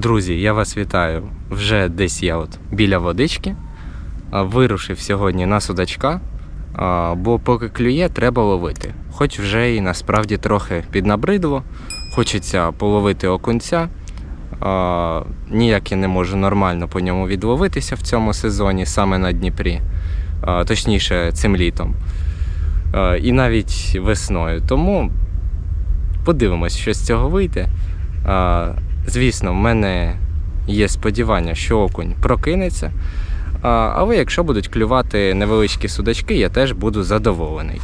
Друзі, я вас вітаю. Вже десь я от біля водички. Вирушив сьогодні на судачка, бо поки клює, треба ловити. Хоч вже і насправді трохи піднабридло, хочеться половити окунця. Ніяк я не можу нормально по ньому відловитися в цьому сезоні, саме на Дніпрі, точніше, цим літом. І навіть весною. Тому подивимось, що з цього вийде. Звісно, в мене є сподівання, що окунь прокинеться. Але якщо будуть клювати невеличкі судачки, я теж буду задоволений.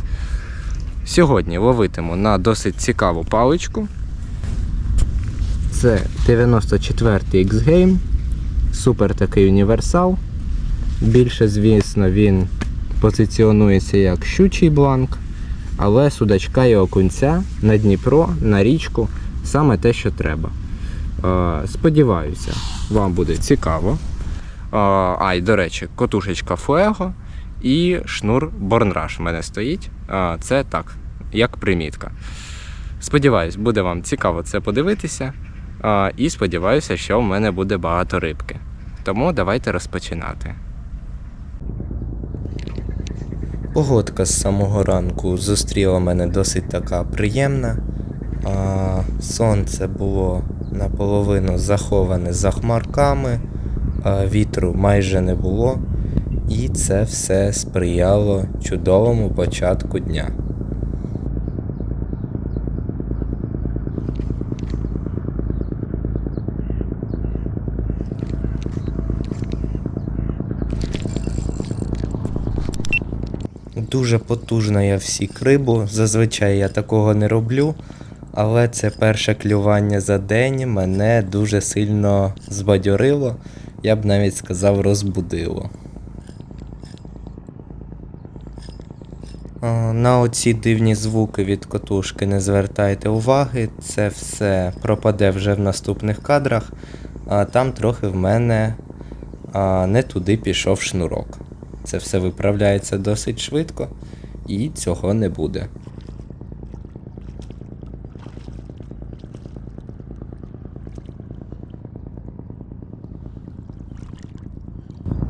Сьогодні ловитиму на досить цікаву паличку. Це 94-й X-Game. Супер такий універсал. Більше, звісно, він позиціонується як щучий бланк, але судачка і окунця на Дніпро, на річку саме те, що треба. Сподіваюся, вам буде цікаво. А, і до речі, котушечка Фуего і шнур Борнраш в мене стоїть. Це так, як примітка. Сподіваюсь, буде вам цікаво це подивитися. І сподіваюся, що в мене буде багато рибки. Тому давайте розпочинати. Погодка з самого ранку зустріла мене досить така приємна. Сонце було наполовину заховане за хмарками, вітру майже не було, і це все сприяло чудовому початку дня. Дуже потужна я всік рибу. Зазвичай я такого не роблю. Але це перше клювання за день мене дуже сильно збадьорило, я б навіть сказав, розбудило. На оці дивні звуки від котушки не звертайте уваги, це все пропаде вже в наступних кадрах, а там трохи в мене а, не туди пішов шнурок. Це все виправляється досить швидко і цього не буде.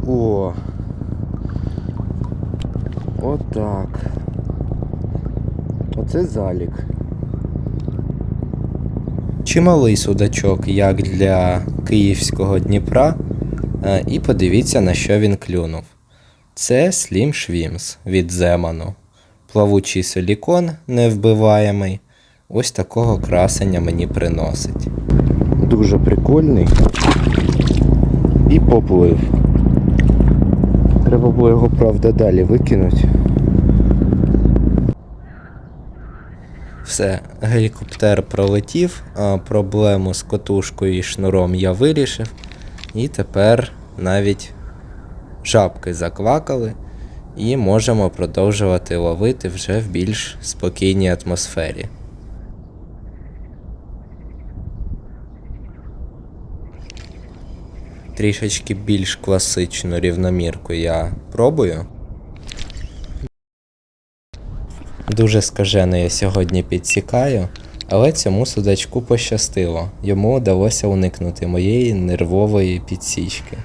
О. Отак. Оце залік. Чималий судачок, як для київського Дніпра. Е, І подивіться, на що він клюнув. Це Slim Schwims від Земану. Плавучий силікон невбиваємий. Ось такого красення мені приносить. Дуже прикольний. І поплив. Треба було його, правда, далі викинути. Все, гелікоптер пролетів, а проблему з котушкою і шнуром я вирішив. І тепер навіть жабки заквакали, і можемо продовжувати ловити вже в більш спокійній атмосфері. Трішечки більш класичну рівномірку я пробую. Дуже скажено я сьогодні підсікаю, але цьому судачку пощастило. Йому вдалося уникнути моєї нервової підсічки.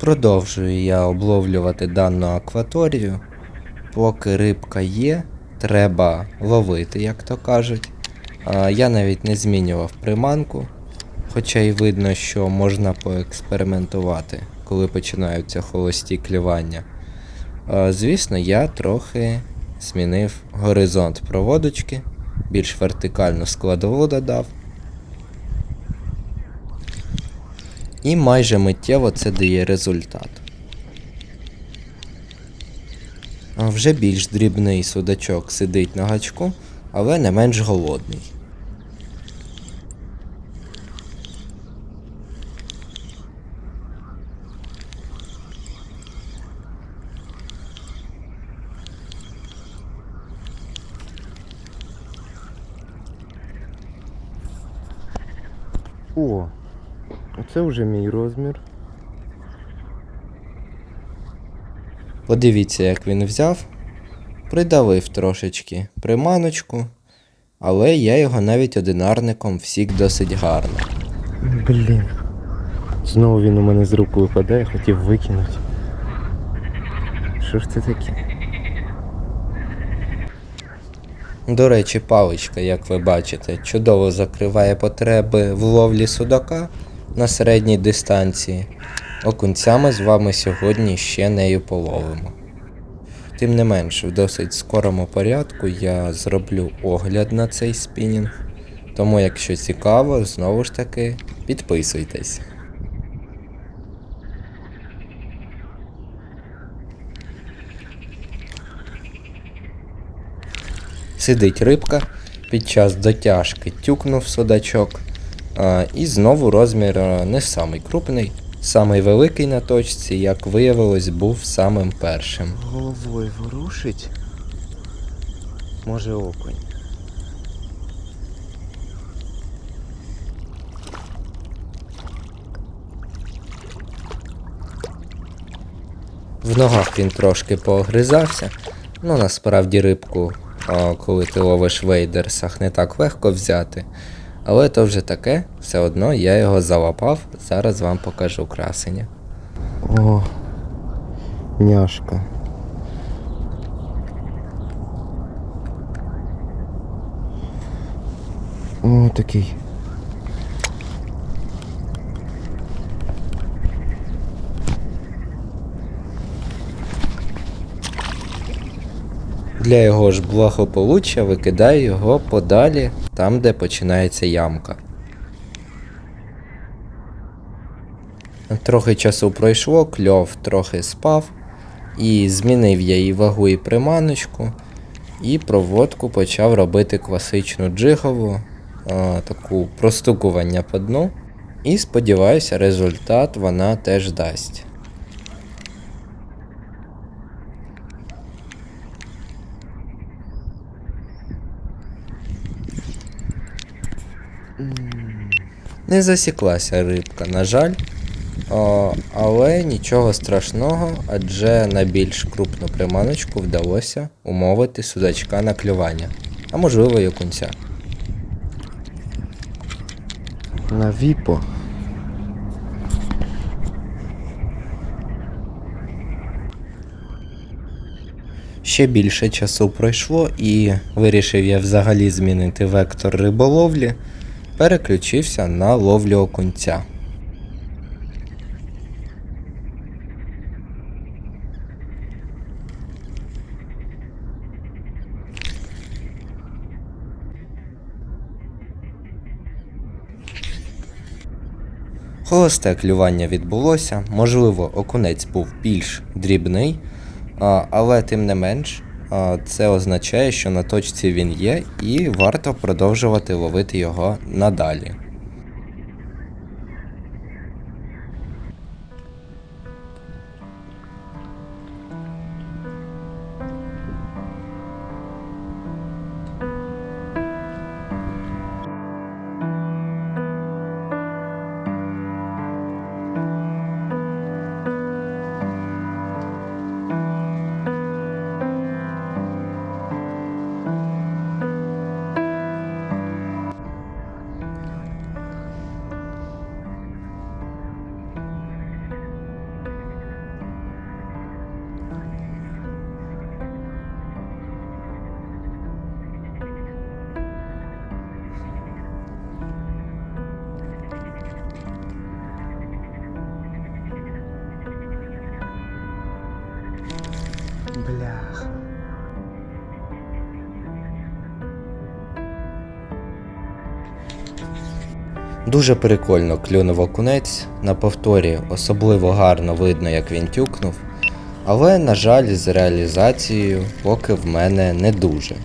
Продовжую я обловлювати дану акваторію. Поки рибка є, треба ловити, як то кажуть. Я навіть не змінював приманку, хоча й видно, що можна поекспериментувати, коли починаються холості клювання. А, Звісно, я трохи змінив горизонт проводочки, більш вертикальну складову додав. І майже миттєво це дає результат. Вже більш дрібний судачок сидить на гачку, але не менш голодний. О, оце вже мій розмір. Подивіться, як він взяв, придавив трошечки приманочку, але я його навіть одинарником всік досить гарно. Блін. Знову він у мене з рук випадає, хотів викинути. Що ж це таке? До речі, паличка, як ви бачите, чудово закриває потреби в ловлі судака на середній дистанції. Окунця ми з вами сьогодні ще нею половимо. Тим не менш, в досить скорому порядку я зроблю огляд на цей спінінг. Тому, якщо цікаво, знову ж таки підписуйтесь. Сидить рибка, під час дотяжки тюкнув судачок. І знову розмір не самий крупний, самий великий на точці, як виявилось, був самим першим. Головою ворушить. Може окунь. В ногах він трошки поогризався. Ну, насправді рибку, коли ти ловиш вейдерсах, не так легко взяти. Але то вже таке, все одно я його залапав, зараз вам покажу красення. О, няшка. О, такий. Для його ж благополуччя викидаю його подалі, там, де починається ямка. Трохи часу пройшло, кльов трохи спав, і змінив я її вагу і приманочку, і проводку почав робити класичну джигову, а, таку простукування по дну. І сподіваюся, результат вона теж дасть. Не засіклася рибка, на жаль. О, але нічого страшного, адже на більш крупну приманочку вдалося умовити судачка на клювання, а можливо й окунця. На віпо. Ще більше часу пройшло і вирішив я взагалі змінити вектор риболовлі, переключився на ловлю окунця. Холосте клювання відбулося, можливо, окунець був більш дрібний, але тим не менш, це означає, що на точці він є, і варто продовжувати ловити його надалі. Бляха. Дуже прикольно клюнув окунець, на повторі особливо гарно видно, як він тюкнув. Але, на жаль, з реалізацією поки в мене не дуже.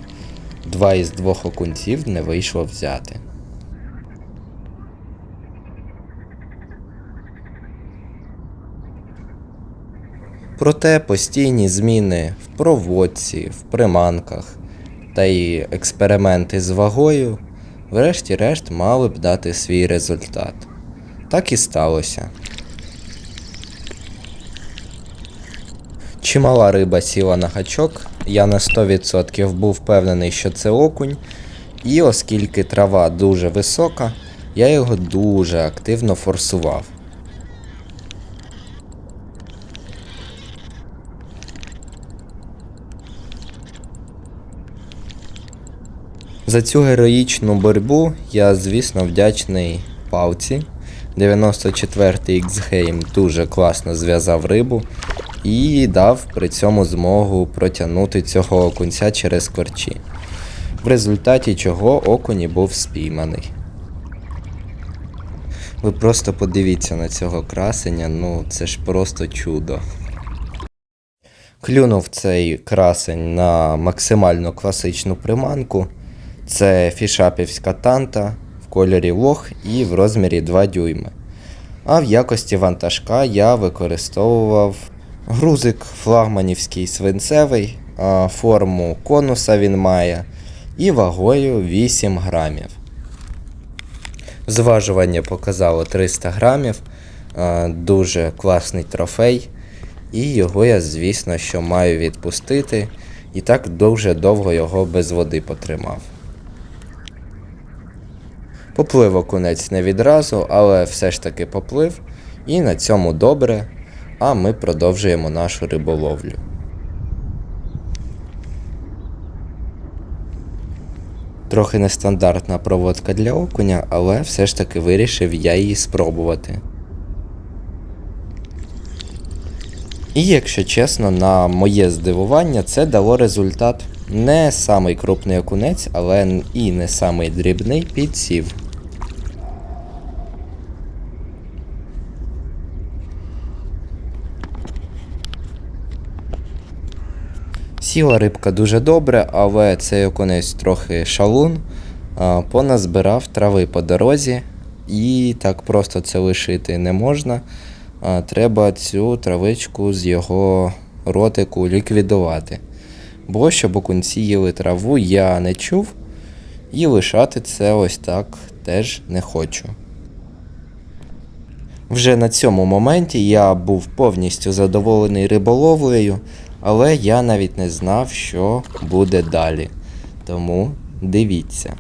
Два із двох окунців не вийшло взяти. Проте постійні зміни в проводці, в приманках та й експерименти з вагою, врешті-решт мали б дати свій результат. Так і сталося. Чимала риба сіла на гачок, я на 100% був впевнений, що це окунь, І оскільки трава дуже висока, я його дуже активно форсував. За цю героїчну боротьбу я, звісно, вдячний палці. 94-й X-Game дуже класно зв'язав рибу і дав при цьому змогу протягнути цього окунця через корчі. В результаті чого окунь і був спійманий. Ви просто подивіться на цього красення, ну це ж просто чудо. Клюнув цей красень на максимально класичну приманку. Це фішапівська танта в кольорі лох і в розмірі 2 дюйми. А в якості вантажка я використовував грузик флагманівський свинцевий, форму конуса він має і вагою 8 грамів. Зважування показало 300 грамів, дуже класний трофей, і його я, звісно, що маю відпустити, і так дуже довго його без води потримав. Поплив окунець не відразу, але все ж таки поплив, і на цьому добре, а ми продовжуємо нашу риболовлю. Трохи нестандартна проводка для окуня, але все ж таки вирішив я її спробувати. І якщо чесно, на моє здивування, це дало результат. Не самий крупний окунець, але і не самий дрібний підсів. Сіла рибка дуже добре, але цей окунець трохи шалун. Поназбирав трави по дорозі, і так просто це лишити не можна. Треба цю травичку з його ротику ліквідувати. Бо щоб окунці їли траву, я не чув, і лишати це ось так теж не хочу. Вже на цьому моменті я був повністю задоволений риболовлею, але я навіть не знав, що буде далі. Тому дивіться.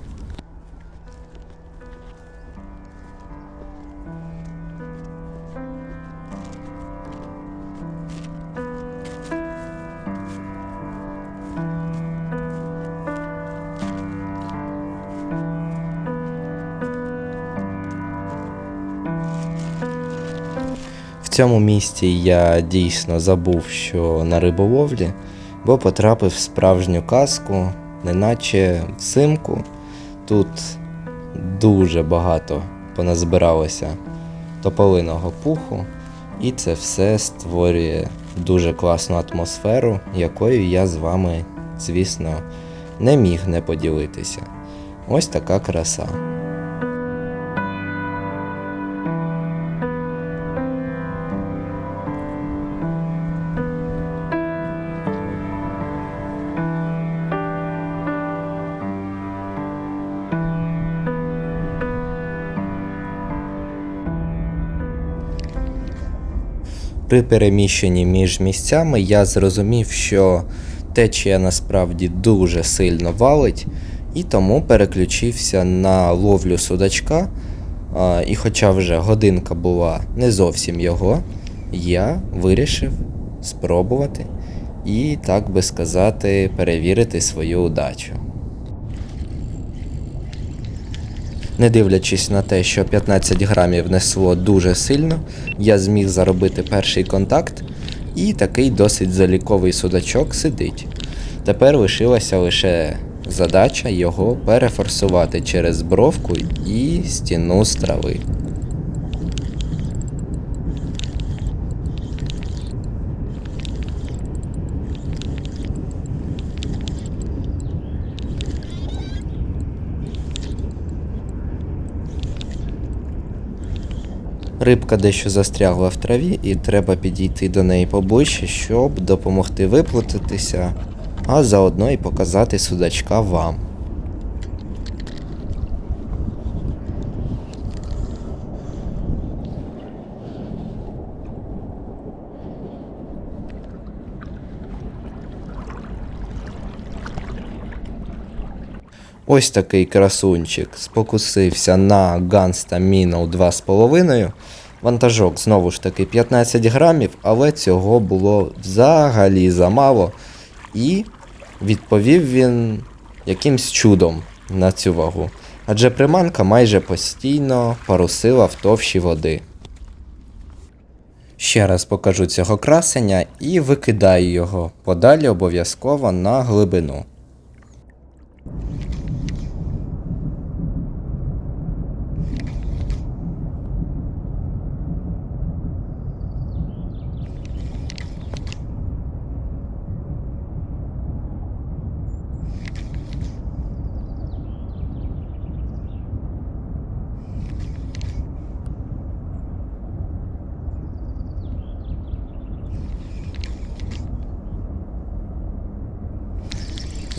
Цьому місці я дійсно забув, що на риболовлі, бо потрапив в справжню казку, неначе взимку. Тут дуже багато поназбиралося тополиного пуху, і це все створює дуже класну атмосферу, якою я з вами, звісно, не міг не поділитися. Ось така краса. При переміщенні між місцями я зрозумів, що течія насправді дуже сильно валить, і тому переключився на ловлю судачка. І хоча вже годинка була не зовсім його, я вирішив спробувати і, так би сказати, перевірити свою удачу. Не дивлячись на те, що 15 грамів несло дуже сильно, я зміг заробити перший контакт, і такий досить заліковий судачок сидить. Тепер лишилася лише задача його перефорсувати через бровку і стіну з Рибка дещо застрягла в траві, і треба підійти до неї поближче, щоб допомогти виплутатися, а заодно і показати судачка вам. Ось такий красунчик спокусився на Ганста Міноу 2,5. Вантажок знову ж таки 15 грамів, але цього було взагалі замало. І відповів він якимсь чудом на цю вагу. Адже приманка майже постійно парусила в товщі води. Ще раз покажу цього красення і викидаю його подалі обов'язково на глибину.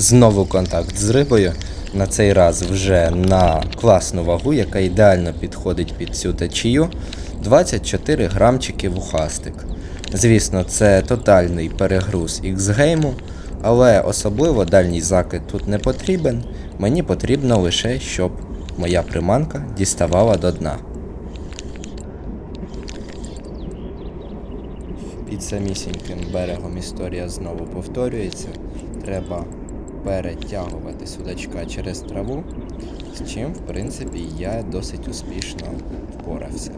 Знову контакт з рибою. На цей раз вже на класну вагу, яка ідеально підходить під цю течію. 24 грамчики вухастик. Звісно, це тотальний перегруз X-гейму, але особливо дальній закид тут не потрібен. Мені потрібно лише, щоб моя приманка діставала до дна. Під самісіньким берегом історія знову повторюється. Треба перетягувати судачка через траву, з чим, в принципі, я досить успішно впорався.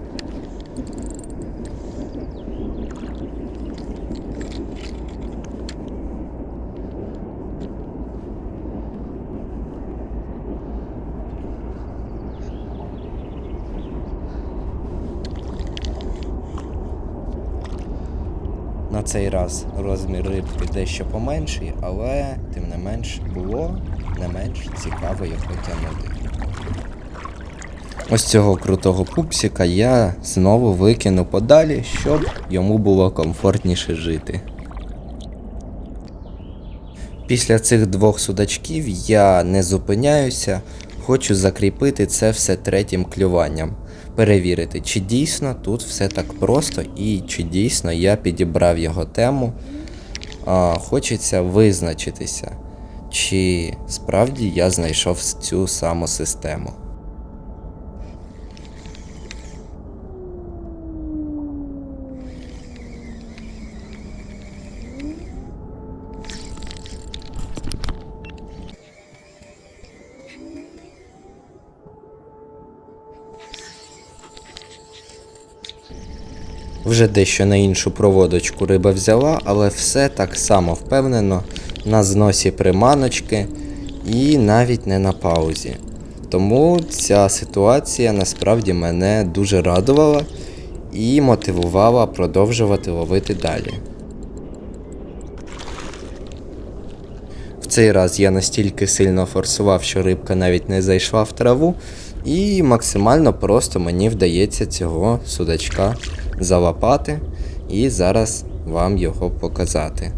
Цей раз розмір рибки дещо поменший, але тим не менш було не менш цікаво його тягнути. Ось цього крутого пупсика я знову викину подалі, щоб йому було комфортніше жити. Після цих двох судачків я не зупиняюся, хочу закріпити це все третім клюванням. Перевірити, чи дійсно тут все так просто і чи дійсно я підібрав його тему. А, хочеться визначитися, чи справді я знайшов цю саму систему. Вже дещо на іншу проводочку риба взяла, але все так само впевнено на зносі приманочки і навіть не на паузі. Тому ця ситуація насправді мене дуже радувала і мотивувала продовжувати ловити далі. В цей раз я настільки сильно форсував, що рибка навіть не зайшла в траву, і максимально просто мені вдається цього судачка залапати, і зараз вам його показати.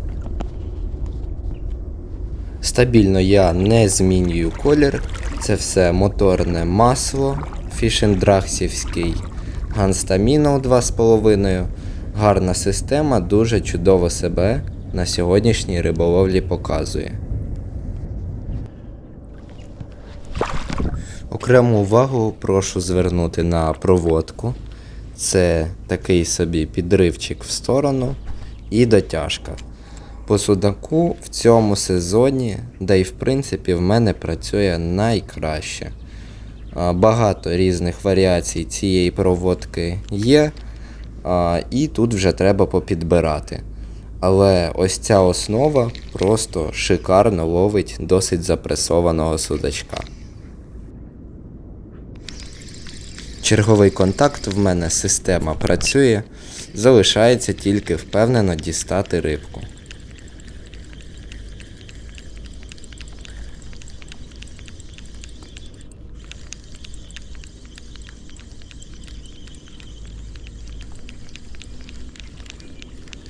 Стабільно я не змінюю колір, це все моторне масло фішендрахсівський, ганстаміно 2,5. Гарна система, дуже чудово себе на сьогоднішній риболовлі показує. Окрему увагу прошу звернути на проводку. Це такий собі підривчик в сторону і дотяжка. По судаку в цьому сезоні, да й в принципі в мене працює найкраще. Багато різних варіацій цієї проводки є, і тут вже треба попідбирати. Але ось ця основа просто шикарно ловить досить запресованого судачка. Черговий контакт в мене система працює, залишається тільки впевнено дістати рибку.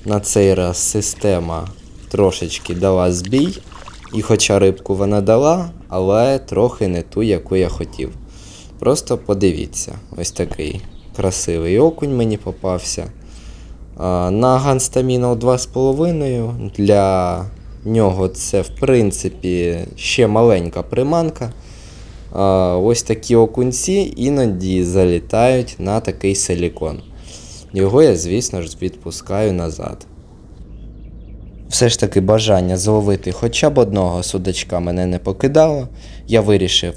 На цей раз система трошечки дала збій, і хоча рибку вона дала, але трохи не ту, яку я хотів. Просто подивіться, ось такий красивий окунь мені попався. На Ганстаміно 2,5 для нього це, в принципі, ще маленька приманка. ось такі окунці іноді залітають на такий силікон. Його я, звісно ж, відпускаю назад. Все ж таки бажання зловити хоча б одного судачка мене не покидало. Я вирішив,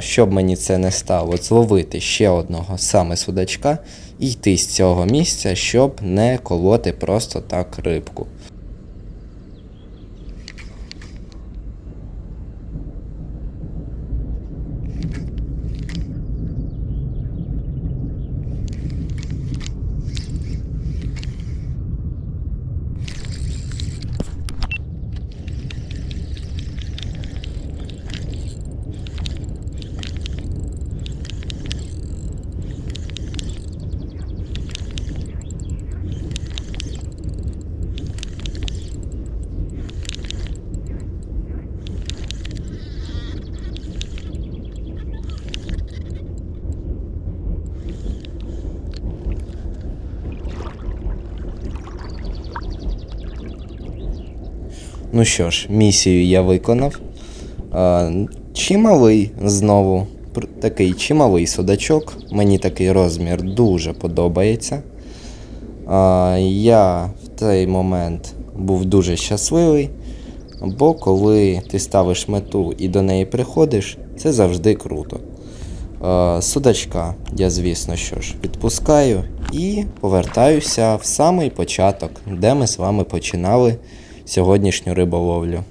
щоб мені це не стало, зловити ще одного саме судачка і йти з цього місця, щоб не колоти просто так рибку. Ну що ж, місію я виконав. А, чималий знову. Такий чималий судачок. Мені такий розмір дуже подобається. А, я в цей момент був дуже щасливий, бо коли ти ставиш мету і до неї приходиш, це завжди круто. А, судачка я, звісно, що ж, відпускаю і повертаюся в самий початок, де ми з вами починали сьогоднішню риболовлю.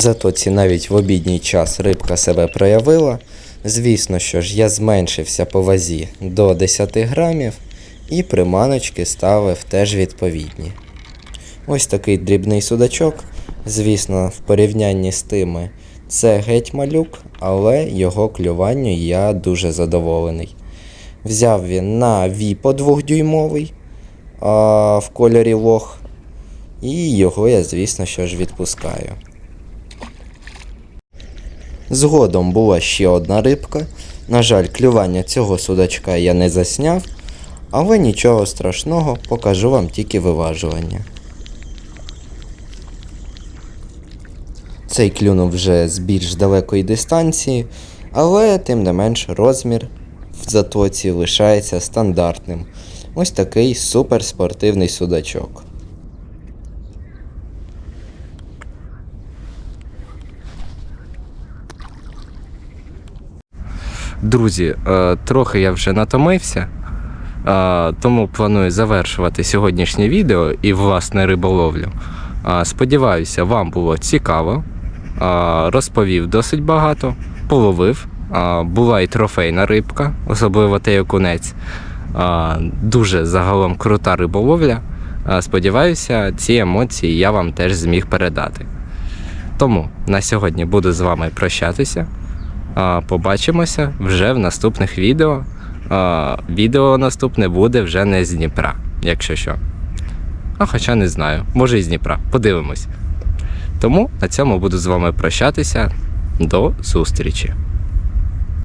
Затоці навіть в обідній час рибка себе проявила. Звісно, що ж я зменшився по вазі до 10 грамів і приманочки ставив теж відповідні. Ось такий дрібний судачок. Звісно, в порівнянні з тими це геть малюк, але його клюванню я дуже задоволений. Взяв він на віпо двохдюймовий а, в кольорі лох, і його я, звісно, що ж відпускаю. Згодом була ще одна рибка. На жаль, клювання цього судачка я не засняв, але нічого страшного, покажу вам тільки виважування. Цей клюнув вже з більш далекої дистанції, але тим не менш розмір в затоці лишається стандартним. Ось такий суперспортивний судачок. Друзі, е, трохи я вже натомився, е, тому планую завершувати сьогоднішнє відео і власне риболовлю. Е, Сподіваюся, вам було цікаво. Розповів досить багато, половив. Була і трофейна рибка, особливо той окунець. Дуже загалом крута риболовля. Сподіваюся, ці емоції я вам теж зміг передати. Тому на сьогодні буду з вами прощатися. Побачимося вже в наступних відео. Відео наступне буде вже не з Дніпра, якщо що. А хоча не знаю, може і з Дніпра. Подивимось. Тому на цьому буду з вами прощатися. До зустрічі!